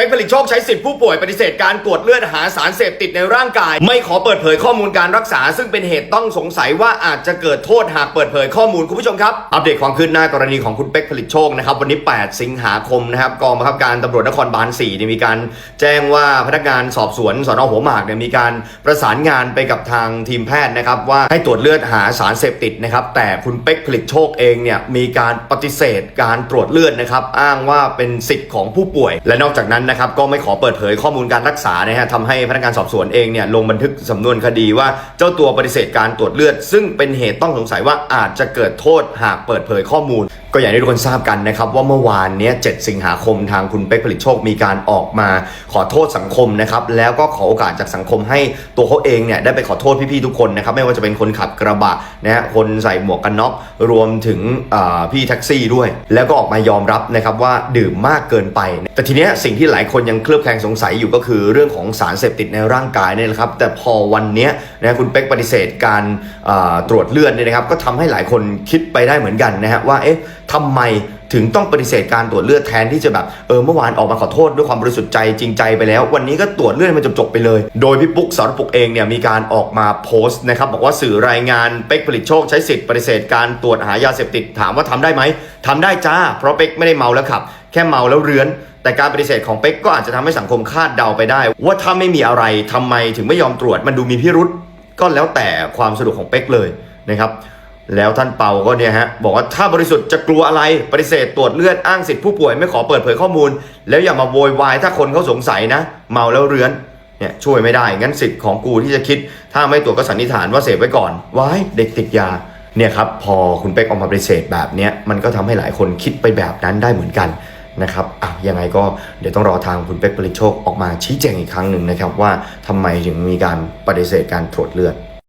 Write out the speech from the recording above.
ไปผลิตโชคใช้สิทธิผู้ป่วยปฏิเสธการตรวจเลือดหาสารเสพติดในร่างกาย ไม่ขอเปิดเผยข้อมูลการรักษา ซึ่งเป็นเหตุต้องสงสัยว่าอาจจะเกิดโทษหากเปิดเผยข้อมูลคุณผู้ชมครับ อัปเดตความคืบหน้ากรณีของคุณเป๊กผลิตโชคนะครับวันนี้ 8 สิงหาคมนะครับกองบังคับการตำรวจนครบาล4เนี่ยมีการแจ้งว่าพนักงานสอบสวนสนหัวหมากเนี่ยมีการประสานงานไปกับทางทีมแพทย์นะครับว่าให้ตรวจเลือดหาสารเสพติดนะครับแต่คุณเป๊กผลิตโชคเองเนี่ยมีการปฏิเสธการตรวจเลือดนะครับอ้างว่าเป็นสิทธิ์ของผู้ป่วย และนอกจากนั้นนะครับก็ไม่ขอเปิดเผยข้อมูลการรักษานะฮะทำให้พนักงานสอบสวนเองเนี่ยลงบันทึกสำนวนคดีว่าเจ้าตัวปฏิเสธการตรวจเลือด ซึ่งเป็นเหตุต้องสงสัยว่าอาจจะเกิดโทษหากเปิดเผยข้อมูล ก็อย่างที่ทุกคนทราบกันนะครับว่าเมื่อวานเนี้ย7สิงหาคมทางคุณเป๊กผลิตโชคมีการออกมาขอโทษสังคมนะครับแล้วก็ขอโอกาสจากสังคมให้ตัวเขาเองเนี่ยได้ไปขอโทษพี่ๆทุกคนนะครับไม่ว่าจะเป็นคนขับกระบะนะฮะคนใส่หมวกกันน็อกรวมถึงพี่แท็กซี่ด้วย แล้วก็ออกมายอมรับนะครับว่าดื่มมากเกินไป แต่ทีเนี้ยสิ่งที่หลายคนยังเคลือบแคลงสงสัยอยู่ก็คือเรื่องของสารเสพติดในร่างกายเนี่ยนะครับแต่พอวันเนี้ยนะคุณเป๊กปฏิเสธการตรวจเลือดเนี่ยนะครับก็ทำให้หลายคนคิดไปได้เหมือนกันนะฮะว่าเอ๊ะทำไมถึงต้องปฏิเสธการตรวจเลือดแทนที่จะแบบเออเมื่อวานออกมาขอโทษด้วยความบริสุทธิ์ใจจริงใจไปแล้ว วันนี้ก็ตรวจเลือดมันจบๆไปเลย โดยพี่ปุ๊กสารปุกเองเนี่ยมีการออกมาโพสต์นะครับบอกว่าสื่อรายงานเป๊กผลิตโชคใช้สิทธิ์ปฏิเสธการตรวจหายาเสพติดถามว่าทำได้ไหมทำได้จ้า เพราะเป๊กไม่ได้เมาแล้วขับ แค่เมาแล้วเรื้อนแต่การปฏิเสธของเป๊กก็อาจจะทำให้สังคมคาดเดาไปได้ ว่าถ้าไม่มีอะไรทำไมถึงไม่ยอมตรวจมันดูมีพิรุษก็แล้วแต่ความสะดวกของเป๊กเลยนะครับ แล้วท่านเปาก็เนี่ยฮะบอกว่าถ้าบริสุทธิ์จะกลัวอะไรปฏิเสธตรวจเลือดอ้างสิทธิผู้ป่วยไม่ขอเปิดเผยข้อมูล แล้วอย่ามาโวยวายถ้าคนเขาสงสัยนะ เมาแล้วเรื้อนเนี่ยช่วยไม่ได้ งั้นสิทธิ์ของกูที่จะคิด ถ้าไม่ตรวจก็สันนิษฐานว่าเสพไว้ก่อนว้ายเด็กติดยาเนี่ยครับพอคุณเป๊กออกมาปฏิเสธแบบเนี้ยมันก็ทำให้หลายคนคิดไปแบบนั้นได้เหมือนกันนะครับอะยังไงก็เดี๋ยวต้องรอทางคุณเป๊กผลิตโชคออกมาชี้แจงอีกครั้งหนึ่งนะครับว่าทำไมถึงมีการปฏิเสธการตรวจเลือด